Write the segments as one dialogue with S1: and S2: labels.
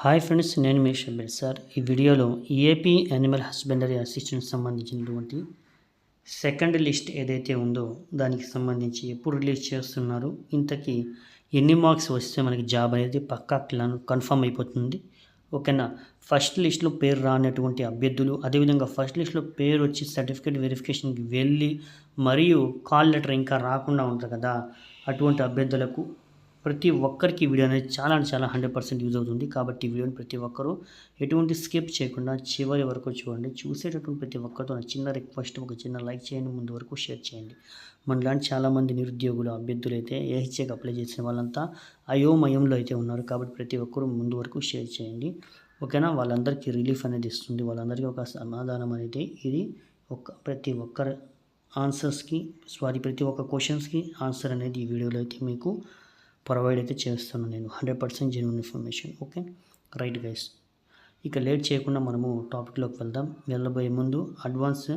S1: Hi friends నేను మీ Shabbir sir. ఈ వీడియోలో ఏపీ యానిమల్ హస్బెండరీ అసిస్టెంట్ సంబంధించినటువంటి సెకండ్ లిస్ట్ ఏదైతే ఉందో దానికి సంబంధించి ఎప్పుడు రిలీజ్ చేస్తున్నారు ఇంతకీ ఎన్ని మార్క్స్ వస్తే మనకి జాబ్ అనేది పక్కా కన్ఫర్మ్ అయిపోతుంది. ఓకేనా? ఫస్ట్ లిస్ట్లో పేరు రానటువంటి అభ్యర్థులు అదేవిధంగా ఫస్ట్ లిస్ట్లో పేరు వచ్చి సర్టిఫికేట్ వెరిఫికేషన్కి వెళ్ళి మరియు కాల్ లెటర్ ఇంకా రాకుండా ఉంటుంది కదా అటువంటి అభ్యర్థులకు ప్రతి ఒక్కరికి వీడియో అనేది చాలా అంటే చాలా హండ్రెడ్ పర్సెంట్ యూజ్ అవుతుంది. కాబట్టి ఈ వీడియోని ప్రతి ఒక్కరూ ఎటువంటి స్కిప్ చేయకుండా చివరి వరకు చూడండి. చూసేటటువంటి ప్రతి ఒక్కరితో నా చిన్న రిక్వెస్ట్ ఒక చిన్న లైక్ చేయండి. ముందు వరకు షేర్ చేయండి. మనలాంటి చాలామంది నిరుద్యోగులు అభ్యర్థులు అయితే ఏహెచ్ఏకి అప్లై చేసిన వాళ్ళంతా అయోమయంలో అయితే ఉన్నారు. కాబట్టి ప్రతి ఒక్కరూ ముందు వరకు షేర్ చేయండి. ఓకేనా? వాళ్ళందరికీ రిలీఫ్ అనేది ఇస్తుంది. వాళ్ళందరికీ ఒక సమాధానం అనేది ఇది. ఒక ప్రతి ఒక్కరి ఆన్సర్స్కి సారీ ప్రతి ఒక్క క్వశ్చన్స్కి ఆన్సర్ అనేది ఈ వీడియోలో అయితే మీకు ప్రొవైడ్ అయితే చేస్తాను నేను. Hundred percent genuine information okay right guys ఇక లేట్ చేయకుండా మనము టాపిక్లోకి వెళ్దాం. వెళ్ళబోయే ముందు advance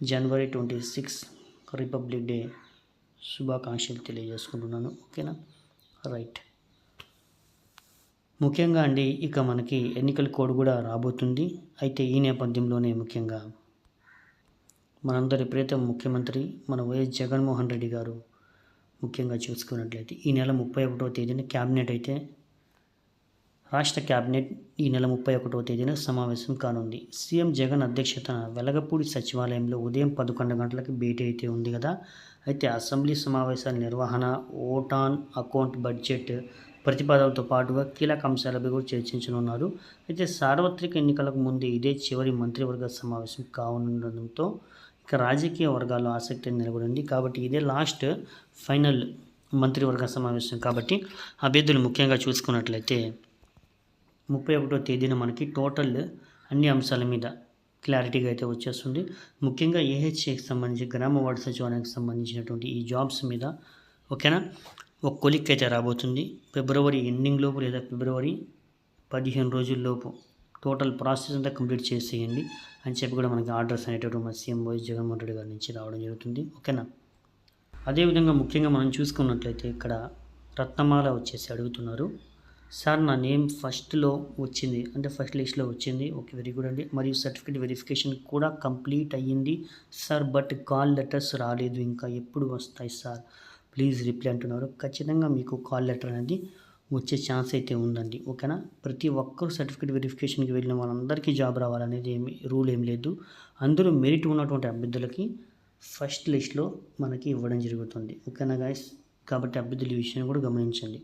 S1: January twenty six republic day శుభాకాంక్షలు తెలియజేసుకుంటున్నాను ఓకేనా రైట్ ముఖ్యంగా అండి ఇక మనకి ఎన్నికల కోడ్ కూడా రాబోతుంది. అయితే ఈ నేపథ్యంలోనే ముఖ్యంగా మనందరి ప్రీతం ముఖ్యమంత్రి మన వైఎస్ జగన్మోహన్ రెడ్డి గారు ముఖ్యంగా చూసుకున్నట్లయితే ఈ నెల ముప్పై ఒకటవ తేదీన క్యాబినెట్ అయితే రాష్ట్ర క్యాబినెట్ ఈ నెల ముప్పై ఒకటవ తేదీన సమావేశం కానుంది. సీఎం జగన్ అధ్యక్షతన వెలగపూడి సచివాలయంలో ఉదయం పదకొండు గంటలకు భేటీ అయితే ఉంది కదా. అయితే అసెంబ్లీ సమావేశాల నిర్వహణ ఓటాన్ అకౌంట్ బడ్జెట్ ప్రతిపాదనలతో పాటుగా కీలక అంశాలపై కూడా చర్చించనున్నారు. అయితే సార్వత్రిక ఎన్నికలకు ముందు ఇదే చివరి మంత్రివర్గ సమావేశం కానుండడంతో ఇక రాజకీయ వర్గాల్లో ఆసక్తి నిలబడింది. కాబట్టి ఇదే లాస్ట్ ఫైనల్ మంత్రివర్గ సమావేశం. కాబట్టి అభ్యర్థులు ముఖ్యంగా చూసుకున్నట్లయితే ముప్పై ఒకటో తేదీన మనకి టోటల్ అన్ని అంశాల మీద క్లారిటీగా అయితే వచ్చేస్తుంది. ముఖ్యంగా ఏహెచ్ఏకి సంబంధించి గ్రామ వార్డు సచివాలయానికి సంబంధించినటువంటి ఈ జాబ్స్ మీద ఓకేనా? ఒక కొలిక్ అయితే రాబోతుంది. ఫిబ్రవరి ఎండింగ్ లోపు లేదా ఫిబ్రవరి పదిహేను రోజుల్లోపు టోటల్ ప్రాసెస్ అంతా కంప్లీట్ చేసేయండి అని చెప్పి కూడా మనకి ఆర్డర్స్ అనేటటువంటి మన సీఎం వైఎస్ జగన్మోహన్ రెడ్డి గారి నుంచి రావడం జరుగుతుంది. ఓకేనా? అదేవిధంగా ముఖ్యంగా మనం చూసుకున్నట్లయితే ఇక్కడ రత్నమాల వచ్చేసి అడుగుతున్నారు. సార్ నా నేమ్ ఫస్ట్లో వచ్చింది. అంటే ఫస్ట్ లిస్ట్లో వచ్చింది. ఓకే వెరీ గుడ్ అండి. మరియు సర్టిఫికేట్ వెరిఫికేషన్ కూడా కంప్లీట్ అయ్యింది. సార్ బట్ కాల్ లెటర్స్ రాలేదు. ఇంకా ఎప్పుడు వస్తాయి సార్? ప్లీజ్ రిప్లై అంటున్నారు. ఖచ్చితంగా మీకు కాల్ లెటర్ అనేది వచ్చే ఛాన్స్ అయితే ఉందండి. ఓకేనా? ప్రతి ఒక్కరు సర్టిఫికేట్ వెరిఫికేషన్కి వెళ్ళిన వాళ్ళందరికీ జాబ్ రావాలనేది ఏమి రూల్ ఏం లేదు. అందరూ మెరిట్ ఉన్నటువంటి అభ్యర్థులకి ఫస్ట్ లిస్ట్లో మనకి ఇవ్వడం జరుగుతుంది. ఓకేనా గాయస్ కాబట్టి అభ్యర్థులు ఈ విషయాన్ని కూడా గమనించండి.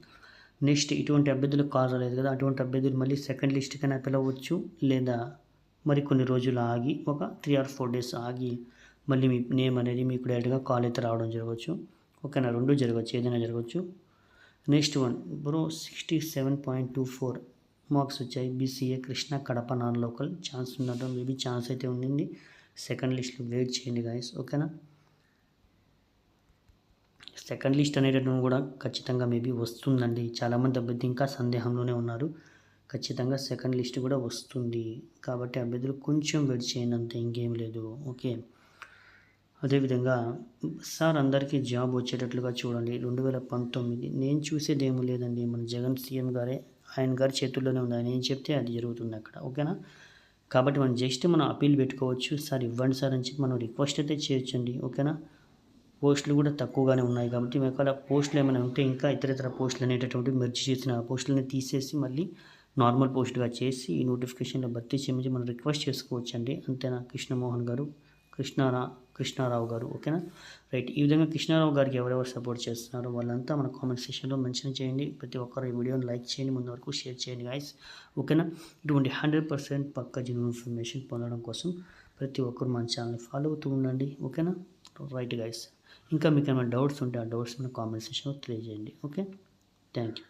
S1: నెక్స్ట్ ఇటువంటి అభ్యర్థులకు కాల్ రాలేదు కదా అటువంటి అభ్యర్థులు మళ్ళీ సెకండ్ లిస్ట్కైనా పిలవచ్చు లేదా మరి కొన్ని రోజులు ఆగి ఒక త్రీ ఆర్ ఫోర్ డేస్ ఆగి మళ్ళీ మీ నేమ్ అనేది మీకు డైరెక్ట్గా కాల్ అయితే రావడం జరగవచ్చు. ఓకేనా? రెండు జరగవచ్చు ఏదైనా జరగవచ్చు. Next one bro sixty seven point two four marks వచ్చాయి. BCA Krishna Kadapa non local. Chance ఉన్నట్టు మేబీ ఛాన్స్ అయితే ఉండింది. సెకండ్ లిస్ట్లో వెయిట్ చేయండి గాయస్ ఓకేనా? సెకండ్ లిస్ట్ అనేటటువంటి కూడా ఖచ్చితంగా మేబీ వస్తుందండి. చాలామంది అభ్యర్థి ఇంకా సందేహంలోనే ఉన్నారు. ఖచ్చితంగా సెకండ్ లిస్ట్ కూడా వస్తుంది. కాబట్టి అభ్యర్థులు కొంచెం వెయిట్ చేయండి అంతే ఇంకేం లేదు. ఓకే. అదేవిధంగా సార్ అందరికీ జాబ్ వచ్చేటట్లుగా చూడండి. రెండు వేల పంతొమ్మిది నేను చూసేది ఏమీ లేదండి. మన జగన్ సీఎం గారే ఆయన గారి చేతుల్లోనే ఉంది. ఆయన ఏం చెప్తే అది జరుగుతుంది అక్కడ. ఓకేనా? కాబట్టి మనం జస్ట్ మనం అపీల్ పెట్టుకోవచ్చు. సార్ ఇవ్వండి సార్ అని చెప్పి మనం రిక్వెస్ట్ అయితే చేయొచ్చండి. ఓకేనా? పోస్టులు కూడా తక్కువగానే ఉన్నాయి కాబట్టి ఒకవేళ పోస్టులు ఏమైనా ఉంటే ఇంకా ఇతర ఇతర పోస్టులు అనేటటువంటి మెర్చి చేసిన పోస్టులని తీసేసి మళ్ళీ నార్మల్ పోస్టుగా చేసి ఈ నోటిఫికేషన్లో భర్తీ చేయమని మనం రిక్వెస్ట్ చేసుకోవచ్చండి. అంతేనా? కృష్ణమోహన్ గారు. కృష్ణారా కృష్ణారావు గారు ఓకేనా? రైట్ ఈ విధంగా కృష్ణారావు గారికి ఎవరెవరు సపోర్ట్ చేస్తున్నారో వాళ్ళంతా మన కామెంట్ సెక్షన్లో మెన్షన్ చేయండి. ప్రతి ఒక్కరు ఈ వీడియోని లైక్ చేయండి ముందు వరకు షేర్ చేయండి గాయస్ ఓకేనా? ఇటువంటి హండ్రెడ్ పర్సెంట్ పక్క జెన్యున్ ఇన్ఫర్మేషన్ పొందడం కోసం ప్రతి ఒక్కరు మన ఛానల్ని ఫాలో అవుతూ ఉండండి ఓకేనా? రైట్ గాయస్ ఇంకా మీకు ఏమైనా డౌట్స్ ఉంటే ఆ డౌట్స్ మన కామెంట్ సెక్షన్లో తెలియజేయండి ఓకే? Thank you